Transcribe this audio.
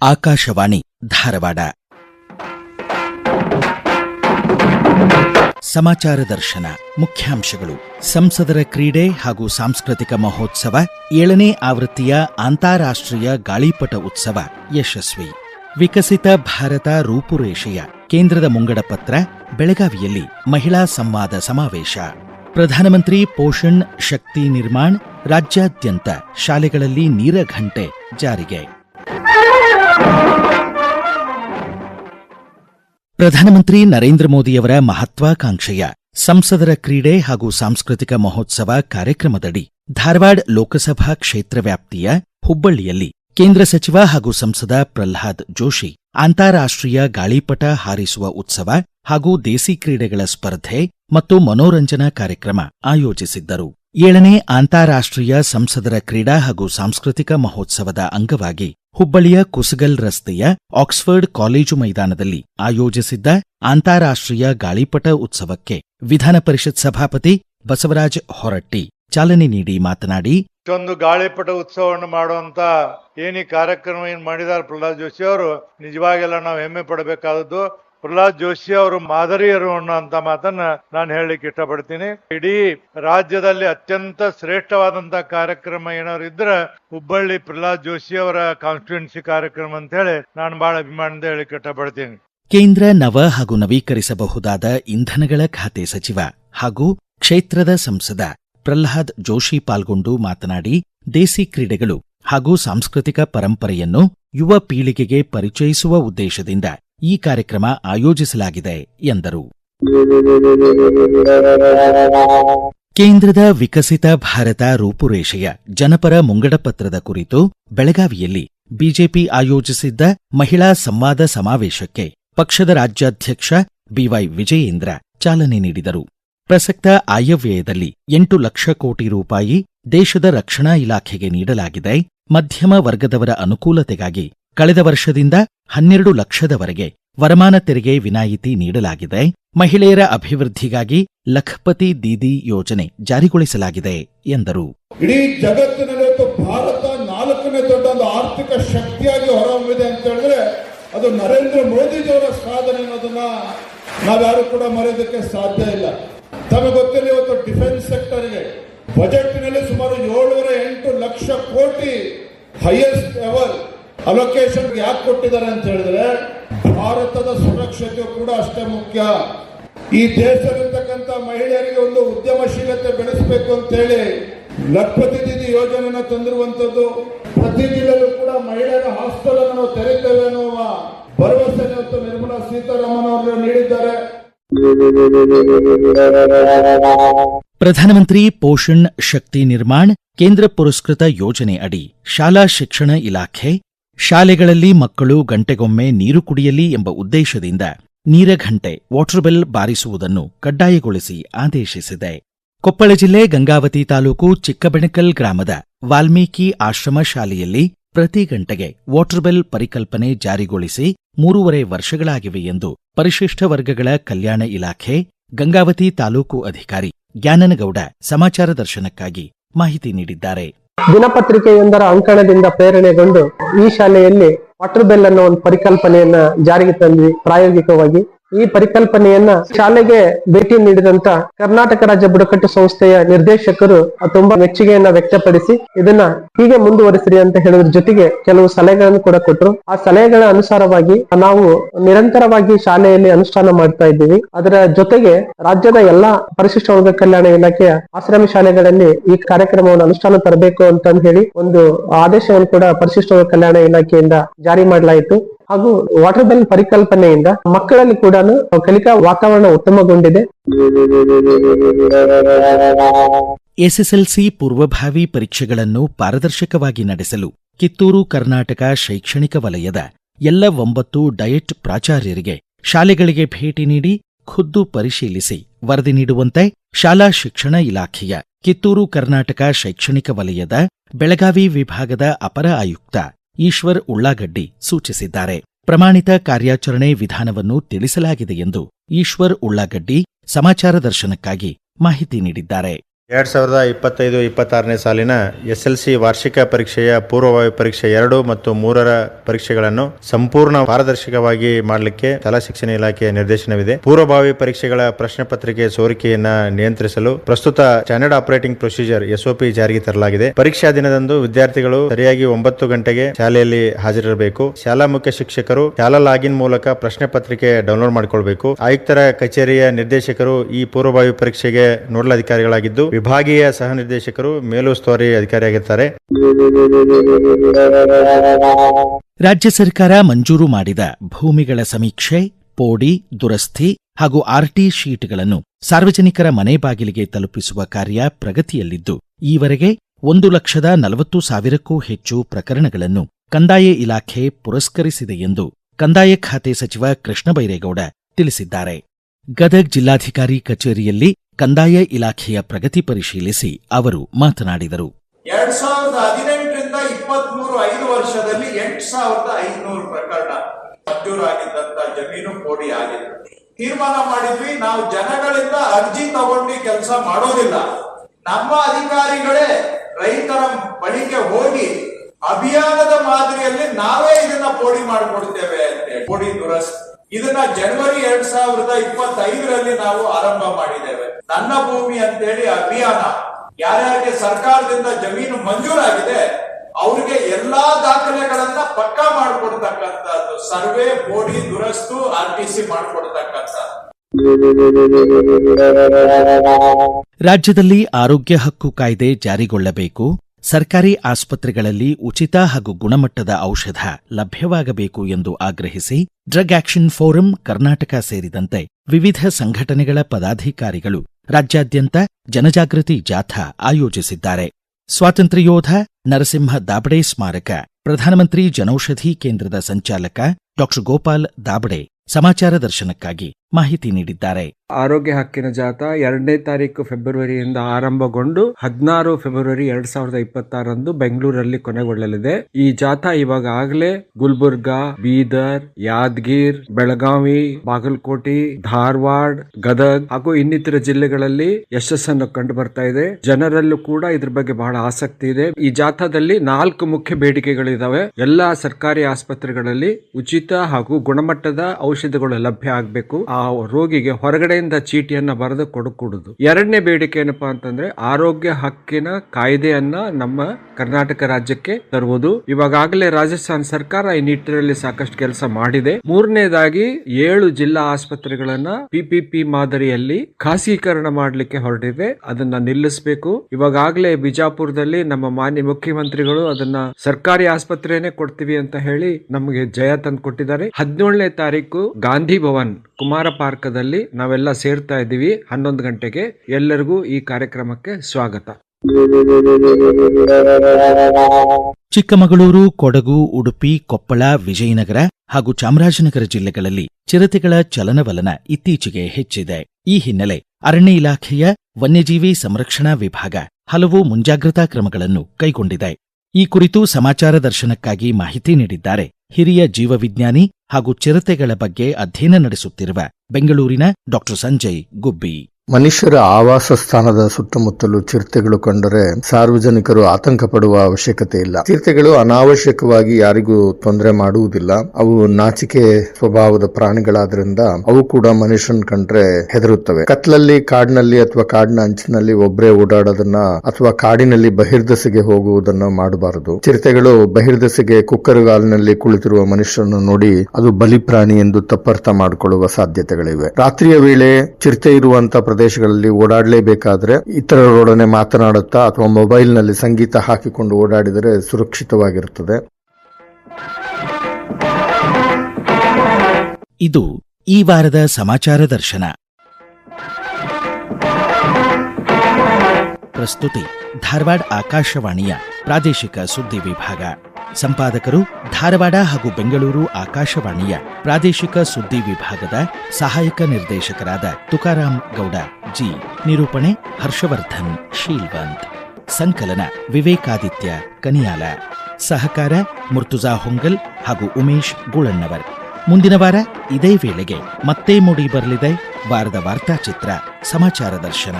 ಆಕಾಶವಾಣಿ ಧಾರವಾಡ. ಸಮಾಚಾರ ದರ್ಶನ, ಮುಖ್ಯಾಂಶಗಳು. ಸಂಸದರ ಕ್ರೀಡೆ ಹಾಗೂ ಸಾಂಸ್ಕೃತಿಕ ಮಹೋತ್ಸವ, ಏಳನೇ ಆವೃತ್ತಿಯ ಅಂತಾರಾಷ್ಟ್ರೀಯ ಗಾಳಿಪಟ ಉತ್ಸವ, ಯಶಸ್ವಿ. ವಿಕಸಿತ ಭಾರತ ರೂಪುರೇಷೆಯ ಕೇಂದ್ರದ ಮುಂಗಡ ಪತ್ರ ಬೆಳಗಾವಿಯಲ್ಲಿ ಮಹಿಳಾ ಸಂವಾದ ಸಮಾವೇಶ. ಪ್ರಧಾನಮಂತ್ರಿ ಪೋಷಣ್ ಶಕ್ತಿ ನಿರ್ಮಾಣ, ರಾಜ್ಯಾದ್ಯಂತ ಶಾಲೆಗಳಲ್ಲಿ ನೀರಘಂಟೆ ಜಾರಿಗೆ. ಪ್ರಧಾನಮಂತ್ರಿ ನರೇಂದ್ರ ಮೋದಿಯವರ ಮಹತ್ವಾಕಾಂಕ್ಷೆಯ ಸಂಸದರ ಕ್ರೀಡೆ ಹಾಗೂ ಸಾಂಸ್ಕೃತಿಕ ಮಹೋತ್ಸವ ಕಾರ್ಯಕ್ರಮದಡಿ ಧಾರವಾಡ ಲೋಕಸಭಾ ಕ್ಷೇತ್ರ ವ್ಯಾಪ್ತಿಯ ಹುಬ್ಬಳ್ಳಿಯಲ್ಲಿ ಕೇಂದ್ರ ಸಚಿವ ಹಾಗೂ ಸಂಸದ ಪ್ರಹ್ಲಾದ್ ಜೋಶಿ ಅಂತಾರಾಷ್ಟ್ರೀಯ ಗಾಳಿಪಟ ಹಾರಿಸುವ ಉತ್ಸವ ಹಾಗೂ ದೇಸಿ ಕ್ರೀಡೆಗಳ ಸ್ಪರ್ಧೆ ಮತ್ತು ಮನೋರಂಜನಾ ಕಾರ್ಯಕ್ರಮ ಆಯೋಜಿಸಿದ್ದರು. ಏಳನೇ ಅಂತಾರಾಷ್ಟ್ರೀಯ ಸಂಸದರ ಕ್ರೀಡಾ ಹಾಗೂ ಸಾಂಸ್ಕೃತಿಕ ಮಹೋತ್ಸವದ ಅಂಗವಾಗಿ ಹುಬ್ಬಳ್ಳಿಯ ಕುಸಗಲ್ ರಸ್ತೆಯ ಆಕ್ಸ್ಫರ್ಡ್ ಕಾಲೇಜು ಮೈದಾನದಲ್ಲಿ ಆಯೋಜಿಸಿದ್ದ ಅಂತಾರಾಷ್ಟ್ರೀಯ ಗಾಳಿಪಟ ಉತ್ಸವಕ್ಕೆ ವಿಧಾನ ಪರಿಷತ್ ಸಭಾಪತಿ ಬಸವರಾಜ ಹೊರಟ್ಟಿ ಚಾಲನೆ ನೀಡಿ ಮಾತನಾಡಿ, ಇಷ್ಟೊಂದು ಗಾಳಿಪಟ ಉತ್ಸವವನ್ನು ಮಾಡುವಂತ ಏನೀ ಕಾರ್ಯಕ್ರಮ ಏನ್ ಮಾಡಿದಾರೆ ಪ್ರಹ್ಲಾದ್ ಜೋಶಿ ಅವರು, ನಿಜವಾಗೆಲ್ಲ ನಾವು ಹೆಮ್ಮೆ ಪಡಬೇಕಾದದ್ದು ಪ್ರಹ್ಲಾದ್ ಜೋಶಿ ಅವರು ಮಾದರಿಯರು ಅನ್ನುವಂತ ಮಾತನ್ನ ನಾನು ಹೇಳಲಿಕ್ಕೆ ಇಷ್ಟಪಡ್ತೀನಿ. ಇಡೀ ರಾಜ್ಯದಲ್ಲಿ ಅತ್ಯಂತ ಶ್ರೇಷ್ಠವಾದಂತ ಕಾರ್ಯಕ್ರಮ ಏನಾದ್ರು ಇದ್ರೆ ಹುಬ್ಬಳ್ಳಿ ಪ್ರಹ್ಲಾದ್ ಜೋಶಿ ಅವರ ಕಾನ್ಸ್ಟಿಟ್ಯೂನ್ಸಿ ಕಾರ್ಯಕ್ರಮ ಅಂತ ಹೇಳಿ ನಾನು ಬಹಳ ಅಭಿಮಾನದಿಂದ ಹೇಳಿಕ್ಕೆ ಇಷ್ಟಪಡ್ತೀನಿ. ಕೇಂದ್ರ ನವ ಹಾಗೂ ನವೀಕರಿಸಬಹುದಾದ ಇಂಧನಗಳ ಖಾತೆ ಸಚಿವ ಹಾಗೂ ಕ್ಷೇತ್ರದ ಸಂಸದ ಪ್ರಹ್ಲಾದ್ ಜೋಶಿ ಪಾಲ್ಗೊಂಡು ಮಾತನಾಡಿ, ದೇಸಿ ಕ್ರೀಡೆಗಳು ಹಾಗೂ ಸಾಂಸ್ಕೃತಿಕ ಪರಂಪರೆಯನ್ನು ಯುವ ಪೀಳಿಗೆಗೆ ಪರಿಚಯಿಸುವ ಉದ್ದೇಶದಿಂದ ಈ ಕಾರ್ಯಕ್ರಮ ಆಯೋಜಿಸಲಾಗಿದೆ ಎಂದರು. ಕೇಂದ್ರದ ವಿಕಸಿತ ಭಾರತ ರೂಪುರೇಷೆಯ ಜನಪರ ಮುಂಗಡಪತ್ರದ ಕುರಿತು ಬೆಳಗಾವಿಯಲ್ಲಿ ಬಿಜೆಪಿ ಆಯೋಜಿಸಿದ್ದ ಮಹಿಳಾ ಸಂವಾದ ಸಮಾವೇಶಕ್ಕೆ ಪಕ್ಷದ ರಾಜ್ಯಾಧ್ಯಕ್ಷ ಬಿವೈ ವಿಜಯೇಂದ್ರ ಚಾಲನೆ ನೀಡಿದರು. ಪ್ರಸಕ್ತ ಆಯವ್ಯಯದಲ್ಲಿ ಎಂಟು ಲಕ್ಷ ಕೋಟಿ ರೂಪಾಯಿ ದೇಶದ ರಕ್ಷಣಾ ಇಲಾಖೆಗೆ ನೀಡಲಾಗಿದೆ. ಮಧ್ಯಮ ವರ್ಗದವರ ಅನುಕೂಲತೆಗಾಗಿ ಕಳೆದ ವರ್ಷದಿಂದ ಹನ್ನೆರಡು ಲಕ್ಷದವರೆಗೆ ವರಮಾನ ತೆರಿಗೆ ವಿನಾಯಿತಿ ನೀಡಲಾಗಿದೆ. ಮಹಿಳೆಯರ ಅಭಿವೃದ್ಧಿಗಾಗಿ ಲಖಪತಿ ದೀದಿ ಯೋಜನೆ ಜಾರಿಗೊಳಿಸಲಾಗಿದೆ ಎಂದರು. ಇಡೀ ಜಗತ್ತಿನಲ್ಲಿ ಭಾರತ ನಾಲ್ಕನೇ ದೊಡ್ಡ ಒಂದು ಆರ್ಥಿಕ ಶಕ್ತಿಯಾಗಿ ಹೊರಹೊಮ್ಮಿದೆ ಅಂತ ಹೇಳಿದ್ರೆ ಅದು ನರೇಂದ್ರ ಮೋದಿಜಿಯವರ ಸಾಧನೆ ಅನ್ನೋದನ್ನ ನಾವ್ಯಾರು ಕೂಡ ಮರೆಯೋದಕ್ಕೆ ಸಾಧ್ಯ ಇಲ್ಲ. ತಮಗೆ ಗೊತ್ತಿಲ್ಲ ಇವತ್ತು ಡಿಫೆನ್ಸ್ ಸೆಕ್ಟರ್ಗೆ ಬಜೆಟ್ನಲ್ಲಿ ಸುಮಾರು ಏಳೂರ ಎಂಟು ಲಕ್ಷ ಕೋಟಿ ಹೈಯೆಸ್ಟ್ ಎವರ್ ಅಲೋಕೇಶನ್ ಯಾಕೆ ಕೊಟ್ಟಿದ್ದಾರೆ ಅಂತ ಹೇಳಿದ್ರೆ, ಭಾರತದ ಸುರಕ್ಷತೆ ಕೂಡ ಅಷ್ಟೇ ಮುಖ್ಯ. ಈ ದೇಶದಲ್ಲಿರ್ತಕ್ಕಂತ ಮಹಿಳೆಯರಿಗೆ ಒಂದು ಉದ್ಯಮಶೀಲತೆ ಬೆಳೆಸಬೇಕು ಅಂತ ಹೇಳಿ ಲಖಪತಿ ದೀದಿ ಯೋಜನೆನ ತಂದಿರುವಂತದ್ದು ಪ್ರತಿ ಜಿಲ್ಲೆಯಲ್ಲೂ ಕೂಡ ಮಹಿಳೆಯರ ಹಾಸ್ಟೆಲ್ ಅನ್ನು ತೆರೀತೇವೆ ಅನ್ನುವ ಭರವಸೆ ನಿರ್ಮಲಾ ಸೀತಾರಾಮನ್ ಅವರು ನೀಡಿದ್ದಾರೆ. ಪ್ರಧಾನಮಂತ್ರಿ ಪೋಷಣ್ ಶಕ್ತಿ ನಿರ್ಮಾಣ್ ಕೇಂದ್ರ ಪುರಸ್ಕೃತ ಯೋಜನೆ ಅಡಿ ಶಾಲಾ ಶಿಕ್ಷಣ ಇಲಾಖೆ ಶಾಲೆಗಳಲ್ಲಿ ಮಕ್ಕಳು ಗಂಟೆಗೊಮ್ಮೆ ನೀರು ಕುಡಿಯಲಿ ಎಂಬ ಉದ್ದೇಶದಿಂದ ನೀರಘಂಟೆ, ವಾಟರ್ ಬೆಲ್ ಬಾರಿಸುವುದನ್ನು ಕಡ್ಡಾಯಗೊಳಿಸಿ ಆದೇಶಿಸಿದೆ. ಕೊಪ್ಪಳ ಜಿಲ್ಲೆ ಗಂಗಾವತಿ ತಾಲೂಕು ಚಿಕ್ಕಬೆಣಕಲ್ ಗ್ರಾಮದ ವಾಲ್ಮೀಕಿ ಆಶ್ರಮ ಶಾಲೆಯಲ್ಲಿ ಪ್ರತಿ ಗಂಟೆಗೆ ವಾಟರ್ ಬೆಲ್ ಪರಿಕಲ್ಪನೆ ಜಾರಿಗೊಳಿಸಿ ಮೂರುವರೆ ವರ್ಷಗಳಾಗಿವೆ ಎಂದು ಪರಿಶಿಷ್ಟ ವರ್ಗಗಳ ಕಲ್ಯಾಣ ಇಲಾಖೆ, ಗಂಗಾವತಿ ತಾಲೂಕು ಅಧಿಕಾರಿ ಜ್ಞಾನನಗೌಡ ಸಮಾಚಾರ ದರ್ಶನಕ್ಕಾಗಿ ಮಾಹಿತಿ ನೀಡಿದ್ದಾರೆ. ದಿನಪತ್ರಿಕೆಯೊಂದರ ಅಂಕಣದಿಂದ ಪ್ರೇರಣೆಗೊಂಡು ಈ ಶಾಲೆಯಲ್ಲಿ ವಾಟರ್ ಬೆಲ್ ಅನ್ನೋ ಒಂದು ಪರಿಕಲ್ಪನೆಯನ್ನ ಜಾರಿಗೆ ತಂದ್ವಿ ಪ್ರಾಯೋಗಿಕವಾಗಿ ಈ ಪರಿಕಲ್ಪನೆಯನ್ನ ಶಾಲೆಗೆ ಭೇಟಿ ನೀಡಿದಂತ ಕರ್ನಾಟಕ ರಾಜ್ಯ ಬುಡಕಟ್ಟು ಸಂಸ್ಥೆಯ ನಿರ್ದೇಶಕರು ತುಂಬಾ ಮೆಚ್ಚುಗೆಯನ್ನ ವ್ಯಕ್ತಪಡಿಸಿ ಇದನ್ನ ಹೀಗೆ ಮುಂದುವರಿಸಿರಿ ಅಂತ ಹೇಳೋದ್ರ ಜೊತೆಗೆ ಕೆಲವು ಸಲಹೆಗಳನ್ನು ಕೂಡ ಕೊಟ್ಟರು ಆ ಸಲಹೆಗಳ ಅನುಸಾರವಾಗಿ ನಾವು ನಿರಂತರವಾಗಿ ಶಾಲೆಯಲ್ಲಿ ಅನುಷ್ಠಾನ ಮಾಡ್ತಾ ಇದ್ದೀವಿ. ಅದರ ಜೊತೆಗೆ ರಾಜ್ಯದ ಎಲ್ಲಾ ಪರಿಶಿಷ್ಟ ವರ್ಗ ಕಲ್ಯಾಣ ಇಲಾಖೆಯ ಆಶ್ರಮ ಶಾಲೆಗಳಲ್ಲಿ ಈ ಕಾರ್ಯಕ್ರಮವನ್ನು ಅನುಷ್ಠಾನ ತರಬೇಕು ಅಂತ ಹೇಳಿ ಒಂದು ಆದೇಶವನ್ನು ಕೂಡ ಪರಿಶಿಷ್ಟ ವರ್ಗ ಕಲ್ಯಾಣ ಇಲಾಖೆಯಿಂದ ಜಾರಿ ಮಾಡಲಾಯಿತು. ಹಾಗೂ ವಾಟರ್ ಬೆಲ್ ಪರಿಕಲ್ಪನೆಯಿಂದ ಮಕ್ಕಳಲ್ಲಿ ಕೂಡ ಕಲಿಕಾ ವಾತಾವರಣ ಉತ್ತಮಗೊಂಡಿದೆ. ಎಸ್ಎಸ್ಎಲ್ಸಿ ಪೂರ್ವಭಾವಿ ಪರೀಕ್ಷೆಗಳನ್ನು ಪಾರದರ್ಶಕವಾಗಿ ನಡೆಸಲು ಕಿತ್ತೂರು, ಕರ್ನಾಟಕ ಶೈಕ್ಷಣಿಕ ವಲಯದ ಎಲ್ಲ ಒಂಬತ್ತು ಡಯಟ್ ಪ್ರಾಚಾರ್ಯರಿಗೆ ಶಾಲೆಗಳಿಗೆ ಭೇಟಿ ನೀಡಿ ಖುದ್ದು ಪರಿಶೀಲಿಸಿ ವರದಿ ನೀಡುವಂತೆ ಶಾಲಾ ಶಿಕ್ಷಣ ಇಲಾಖೆಯ ಕಿತ್ತೂರು, ಕರ್ನಾಟಕ ಶೈಕ್ಷಣಿಕ ವಲಯದ ಬೆಳಗಾವಿ ವಿಭಾಗದ ಅಪರ ಆಯುಕ್ತ ಈಶ್ವರ್ ಉಳ್ಳಾಗಡ್ಡಿ ಸೂಚಿಸಿದ್ದಾರೆ. ಪ್ರಮಾಣಿತ ಕಾರ್ಯಾಚರಣೆ ವಿಧಾನವನ್ನು ತಿಳಿಸಲಾಗಿದೆ ಎಂದು ಈಶ್ವರ್ ಉಳ್ಳಾಗಡ್ಡಿ ಸಮಾಚಾರ ದರ್ಶನಕ್ಕಾಗಿ ಮಾಹಿತಿ ನೀಡಿದ್ದಾರೆ. ಎರಡ್ ಸಾವಿರದ ಇಪ್ಪತ್ತೈದು, ಇಪ್ಪತ್ತಾರನೇ ಸಾಲಿನ ಎಸ್ ಎಲ್ ಸಿ ವಾರ್ಷಿಕ ಪರೀಕ್ಷೆಯ ಪೂರ್ವಭಾವಿ ಪರೀಕ್ಷೆ ಎರಡು ಮತ್ತು ಮೂರರ ಪರೀಕ್ಷೆಗಳನ್ನು ಸಂಪೂರ್ಣ ಪಾರದರ್ಶಕವಾಗಿ ಮಾಡಲಿಕ್ಕೆ ಶಾಲಾ ಶಿಕ್ಷಣ ಇಲಾಖೆಯ ನಿರ್ದೇಶನವಿದೆ. ಪೂರ್ವಭಾವಿ ಪರೀಕ್ಷೆಗಳ ಪ್ರಶ್ನೆ ಪತ್ರಿಕೆ ಸೋರಿಕೆಯನ್ನ ನಿಯಂತ್ರಿಸಲು ಪ್ರಸ್ತುತ ಸ್ಟ್ಯಾಂಡರ್ಡ್ ಆಪರೇಟಿಂಗ್ ಪ್ರೊಸೀಜರ್ ಎಸ್ಒಪಿ ಜಾರಿಗೆ ತರಲಾಗಿದೆ. ಪರೀಕ್ಷಾ ದಿನದಂದು ವಿದ್ಯಾರ್ಥಿಗಳು ಸರಿಯಾಗಿ ಒಂಬತ್ತು ಗಂಟೆಗೆ ಶಾಲೆಯಲ್ಲಿ ಹಾಜರಿರಬೇಕು. ಶಾಲಾ ಮುಖ್ಯ ಶಿಕ್ಷಕರು ಶಾಲಾ ಲಾಗಿನ್ ಮೂಲಕ ಪ್ರಶ್ನೆ ಪತ್ರಿಕೆ ಡೌನ್ಲೋಡ್ ಮಾಡಿಕೊಳ್ಬೇಕು. ಆಯುಕ್ತರ ಕಚೇರಿಯ ನಿರ್ದೇಶಕರು ಈ ಪೂರ್ವಭಾವಿ ಪರೀಕ್ಷೆಗೆ ನೋಡಲ್ ಅಧಿಕಾರಿಗಳಾಗಿದ್ದು ವಿಭಾಗೀಯ ಸಹ ನಿರ್ದೇಶಕರು ಮೇಲುಸ್ತುವಾರಿ ಅಧಿಕಾರಿಯಾಗಿರ್ತಾರೆ. ರಾಜ್ಯ ಸರ್ಕಾರ ಮಂಜೂರು ಮಾಡಿದ ಭೂಮಿಗಳ ಸಮೀಕ್ಷೆ, ಪೋಡಿ, ದುರಸ್ತಿ ಹಾಗೂ ಆರ್ಟಿ ಶೀಟ್ಗಳನ್ನು ಸಾರ್ವಜನಿಕರ ಮನೆ ಬಾಗಿಲಿಗೆ ತಲುಪಿಸುವ ಕಾರ್ಯ ಪ್ರಗತಿಯಲ್ಲಿದ್ದು, ಈವರೆಗೆ ಒಂದು ಲಕ್ಷದ ನಲವತ್ತು ಸಾವಿರಕ್ಕೂ ಹೆಚ್ಚು ಪ್ರಕರಣಗಳನ್ನು ಕಂದಾಯ ಇಲಾಖೆ ಪುರಸ್ಕರಿಸಿದೆ ಎಂದು ಕಂದಾಯ ಖಾತೆ ಸಚಿವ ಕೃಷ್ಣ ಬೈರೇಗೌಡ ತಿಳಿಸಿದ್ದಾರೆ. ಗದಗ್ ಜಿಲ್ಲಾಧಿಕಾರಿ ಕಚೇರಿಯಲ್ಲಿ ಕಂದಾಯ ಇಲಾಖೆಯ ಪ್ರಗತಿ ಪರಿಶೀಲಿಸಿ ಅವರು ಮಾತನಾಡಿದರು. ಎರಡ್ ಸಾವಿರದ ಹದಿನೆಂಟರಿಂದ ಇಪ್ಪತ್ತ್ ಮೂರು ಐದು ವರ್ಷದಲ್ಲಿ ಎಂಟು ಸಾವಿರದ ಐದುನೂರು ಪ್ರಕರಣ ಮಂಜೂರಾಗಿದ್ದಂತ ಜಮೀನು ಕೋಡಿ ಆಗಿದೆ ತೀರ್ಮಾನ ಮಾಡಿದ್ವಿ, ನಾವು ಜನಗಳಿಂದ ಅರ್ಜಿ ತಗೊಂಡು ಕೆಲಸ ಮಾಡೋದಿಲ್ಲ. ನಮ್ಮ ಅಧಿಕಾರಿಗಳೇ ರೈತರ ಬಳಿಗೆ ಹೋಗಿ ಅಭಿಯಾನದ ಮಾದರಿಯಲ್ಲಿ ನಾವೇ ಇದನ್ನ ಪೋಡಿ ಮಾಡಿಕೊಡ್ತೇವೆ ಅಂತ ಪೋಡಿ ದುರಸ್ತಿ ಇದನ್ನ ಜನವರಿ ಎರಡ್ ಸಾವಿರದ ಇಪ್ಪತ್ತೈದರಲ್ಲಿ ನಾವು ಆರಂಭ ಮಾಡಿದ್ದೇವೆ. ನನ್ನ ಭೂಮಿ ಅಂತೇಳಿ ಅಭಿಯಾನ ಯಾರ್ಯಾರಿಗೆ ಸರ್ಕಾರದಿಂದ ಜಮೀನು ಮಂಜೂರಾಗಿದೆ, ಅವ್ರಿಗೆ ಎಲ್ಲಾ ದಾಖಲೆಗಳನ್ನ ಪಕ್ಕಾ ಮಾಡಿಕೊಡ್ತಕ್ಕಂಥದ್ದು. ಸರ್ವೆ, ಬೋಡಿ, ದುರಸ್ತು, ಆರ್ ಟಿ ಸಿ ರಾಜ್ಯದಲ್ಲಿ ಆರೋಗ್ಯ ಹಕ್ಕು ಕಾಯ್ದೆ ಜಾರಿಗೊಳ್ಳಬೇಕು. ಸರ್ಕಾರಿ ಆಸ್ಪತ್ರೆಗಳಲ್ಲಿ ಉಚಿತ ಹಾಗೂ ಗುಣಮಟ್ಟದ ಔಷಧ ಲಭ್ಯವಾಗಬೇಕು ಎಂದು ಆಗ್ರಹಿಸಿ ಡ್ರಗ್ ಆಕ್ಷನ್ ಫೋರಂ ಕರ್ನಾಟಕ ಸೇರಿದಂತೆ ವಿವಿಧ ಸಂಘಟನೆಗಳ ಪದಾಧಿಕಾರಿಗಳು ರಾಜ್ಯಾದ್ಯಂತ ಜನಜಾಗೃತಿ ಜಾಥಾ ಆಯೋಜಿಸಿದ್ದಾರೆ. ಸ್ವಾತಂತ್ರ್ಯೋಧ ನರಸಿಂಹ ದಾಬಡೆ ಸ್ಮಾರಕ, ಪ್ರಧಾನಮಂತ್ರಿ ಜನೌಷಧಿ ಕೇಂದ್ರದ ಸಂಚಾಲಕ ಡಾ ಗೋಪಾಲ್ ದಾಬಡೆ ಸಮಾಚಾರ ದರ್ಶನಕ್ಕಾಗಿ ಮಾಹಿತಿ ನೀಡಿದ್ದಾರೆ. ಆರೋಗ್ಯ ಹಕ್ಕಿನ ಜಾಥಾ ಎರಡನೇ ತಾರೀಕು ಫೆಬ್ರವರಿಯಿಂದ ಆರಂಭಗೊಂಡು ಹದಿನಾರು ಫೆಬ್ರವರಿ ಎರಡ್ ಸಾವಿರದ ಇಪ್ಪತ್ತಾರಂದು ಬೆಂಗಳೂರಲ್ಲಿ ಕೊನೆಗೊಳ್ಳಲಿದೆ. ಈ ಜಾಥಾ ಇವಾಗ ಆಗ್ಲೇ ಗುಲ್ಬರ್ಗಾ, ಬೀದರ್, ಯಾದಗಿರ್, ಬೆಳಗಾವಿ, ಬಾಗಲಕೋಟೆ, ಧಾರವಾಡ, ಗದಗ್ ಹಾಗೂ ಇನ್ನಿತರ ಜಿಲ್ಲೆಗಳಲ್ಲಿ ಯಶಸ್ಸನ್ನು ಕಂಡು ಬರ್ತಾ ಇದೆ. ಜನರಲ್ಲೂ ಕೂಡ ಇದ್ರ ಬಗ್ಗೆ ಬಹಳ ಆಸಕ್ತಿ ಇದೆ. ಈ ಜಾಥಾದಲ್ಲಿ ನಾಲ್ಕು ಮುಖ್ಯ ಬೇಡಿಕೆಗಳಿದಾವೆ. ಎಲ್ಲಾ ಸರ್ಕಾರಿ ಆಸ್ಪತ್ರೆಗಳಲ್ಲಿ ಉಚಿತ ಹಾಗೂ ಗುಣಮಟ್ಟದ ಔಷಧಿಗಳು ಲಭ್ಯ ಆಗಬೇಕು. ರೋಗಿಗೆ ಹೊರಗಡೆಯಿಂದ ಚೀಟಿಯನ್ನ ಬರೆದು ಕೊಡಕೂಡುದು. ಎರಡನೇ ಬೇಡಿಕೆ ಏನಪ್ಪಾ ಅಂತಂದ್ರೆ ಆರೋಗ್ಯ ಹಕ್ಕಿನ ಕಾಯ್ದೆಯನ್ನ ನಮ್ಮ ಕರ್ನಾಟಕ ರಾಜ್ಯಕ್ಕೆ ತರುವುದು. ಇವಾಗಲೇ ರಾಜಸ್ಥಾನ ಸರ್ಕಾರ ಈ ನಿಟ್ಟಿನಲ್ಲಿ ಸಾಕಷ್ಟು ಕೆಲಸ ಮಾಡಿದೆ. ಮೂರನೇದಾಗಿ ಏಳು ಜಿಲ್ಲಾ ಆಸ್ಪತ್ರೆಗಳನ್ನ ಪಿಪಿಪಿ ಮಾದರಿಯಲ್ಲಿ ಖಾಸಗೀಕರಣ ಮಾಡಲಿಕ್ಕೆ ಹೊರಟಿದೆ. ಅದನ್ನ ನಿಲ್ಲಿಸಬೇಕು. ಇವಾಗಲೇ ಬಿಜಾಪುರದಲ್ಲಿ ನಮ್ಮ ಮಾನ್ಯ ಮುಖ್ಯಮಂತ್ರಿಗಳು ಅದನ್ನ ಸರ್ಕಾರಿ ಆಸ್ಪತ್ರೆನೇ ಕೊಡ್ತೀವಿ ಅಂತ ಹೇಳಿ ನಮಗೆ ಜಯ ತಂದು ಕೊಟ್ಟಿದ್ದಾರೆ ಹದಿನೇಳನೇ ತಾರೀಕು ಗಾಂಧಿ ಭವನ್. ಕುಮಾರ ಪಾರ್ಕದಲ್ಲಿ ನಾವೆಲ್ಲ ಸೇರ್ತಾ ಇದ್ದೀವಿ. ಹನ್ನೊಂದು ಗಂಟೆಗೆ ಎಲ್ಲರಿಗೂ ಈ ಕಾರ್ಯಕ್ರಮಕ್ಕೆ ಸ್ವಾಗತ. ಚಿಕ್ಕಮಗಳೂರು, ಕೊಡಗು, ಉಡುಪಿ, ಕೊಪ್ಪಳ, ವಿಜಯನಗರ ಹಾಗೂ ಚಾಮರಾಜನಗರ ಜಿಲ್ಲೆಗಳಲ್ಲಿ ಚಿರತೆಗಳ ಚಲನವಲನ ಇತ್ತೀಚೆಗೆ ಹೆಚ್ಚಿದೆ. ಈ ಹಿನ್ನೆಲೆ ಅರಣ್ಯ ಇಲಾಖೆಯ ವನ್ಯಜೀವಿ ಸಂರಕ್ಷಣಾ ವಿಭಾಗ ಹಲವು ಮುಂಜಾಗ್ರತಾ ಕ್ರಮಗಳನ್ನು ಕೈಗೊಂಡಿದೆ. ಈ ಕುರಿತು ಸಮಾಚಾರ ದರ್ಶನಕ್ಕಾಗಿ ಮಾಹಿತಿ ನೀಡಿದ್ದಾರೆ ಹಿರಿಯ ಜೀವವಿಜ್ಞಾನಿ ಹಾಗೂ ಚಿರತೆಗಳ ಬಗ್ಗೆ ಅಧ್ಯಯನ ನಡೆಸುತ್ತಿರುವ ಬೆಂಗಳೂರಿನ ಡಾ ಸಂಜಯ್ ಗುಬ್ಬಿ. ಮನುಷ್ಯರ ಆವಾಸ ಸ್ಥಾನದ ಸುತ್ತಮುತ್ತಲು ಚಿರತೆಗಳು ಕಂಡರೆ ಸಾರ್ವಜನಿಕರು ಆತಂಕ ಪಡುವ ಅವಶ್ಯಕತೆ ಇಲ್ಲ. ಚಿರತೆಗಳು ಅನಾವಶ್ಯಕವಾಗಿ ಯಾರಿಗೂ ತೊಂದರೆ ಮಾಡುವುದಿಲ್ಲ. ಅವು ನಾಚಿಕೆ ಸ್ವಭಾವದ ಪ್ರಾಣಿಗಳಾದ್ರಿಂದ ಅವು ಕೂಡ ಮನುಷ್ಯನ್ ಕಂಡ್ರೆ ಹೆದರುತ್ತವೆ. ಕತ್ಲಲ್ಲಿ, ಕಾಡಿನಲ್ಲಿ ಅಥವಾ ಕಾಡಿನ ಅಂಚಿನಲ್ಲಿ ಒಬ್ಬರೇ ಓಡಾಡೋದನ್ನ ಅಥವಾ ಕಾಡಿನಲ್ಲಿ ಬಹಿರ್ದಸೆಗೆ ಹೋಗುವುದನ್ನ ಮಾಡಬಾರದು. ಚಿರತೆಗಳು ಬಹಿರ್ದಸೆಗೆ ಕುಕ್ಕರುಗಾಲಿನಲ್ಲಿ ಕುಳಿತಿರುವ ಮನುಷ್ಯರನ್ನು ನೋಡಿ ಅದು ಬಲಿ ಪ್ರಾಣಿ ಎಂದು ತಪ್ಪರ್ಥ ಮಾಡಿಕೊಳ್ಳುವ ಸಾಧ್ಯತೆಗಳಿವೆ. ರಾತ್ರಿಯ ವೇಳೆ ಚಿರತೆ ಇರುವಂತ ಪ್ರದೇಶಗಳಲ್ಲಿ ಓಡಾಡಲೇಬೇಕಾದ್ರೆ ಇತರರೊಡನೆ ಮಾತನಾಡುತ್ತಾ ಅಥವಾ ಮೊಬೈಲ್ನಲ್ಲಿ ಸಂಗೀತ ಹಾಕಿಕೊಂಡು ಓಡಾಡಿದರೆ ಸುರಕ್ಷಿತವಾಗಿರುತ್ತದೆ. ಇದು ಈ ವಾರದ ಸಮಾಚಾರ ದರ್ಶನ. ಪ್ರಸ್ತುತಿ ಧಾರವಾಡ ಆಕಾಶವಾಣಿಯ ಪ್ರಾದೇಶಿಕ ಸುದ್ದಿ ವಿಭಾಗ. ಸಂಪಾದಕರು ಧಾರವಾಡ ಹಾಗೂ ಬೆಂಗಳೂರು ಆಕಾಶವಾಣಿಯ ಪ್ರಾದೇಶಿಕ ಸುದ್ದಿ ವಿಭಾಗದ ಸಹಾಯಕ ನಿರ್ದೇಶಕರಾದ ತುಕಾರಾಂ ಗೌಡ, ಜಿ. ನಿರೂಪಣೆ, ಹರ್ಷವರ್ಧನ್, ಶೀಲ್ವಂತ್, ಸಂಕಲನ, ವಿವೇಕಾದಿತ್ಯ, ಕನಿಯಾಲ, ಸಹಕಾರ, ಮುರ್ತುಜಾ ಹೊಂಗಲ್ ಹಾಗೂ ಉಮೇಶ್ ಗೂಳಣ್ಣವರ್. ಮುಂದಿನ ವಾರ ಇದೇ ವೇಳೆಗೆ ಮತ್ತೆ ಮೂಡಿ ಬರಲಿದೆ ವಾರದ ವಾರ್ತಾಚಿತ್ರ ಸಮಾಚಾರ ದರ್ಶನ.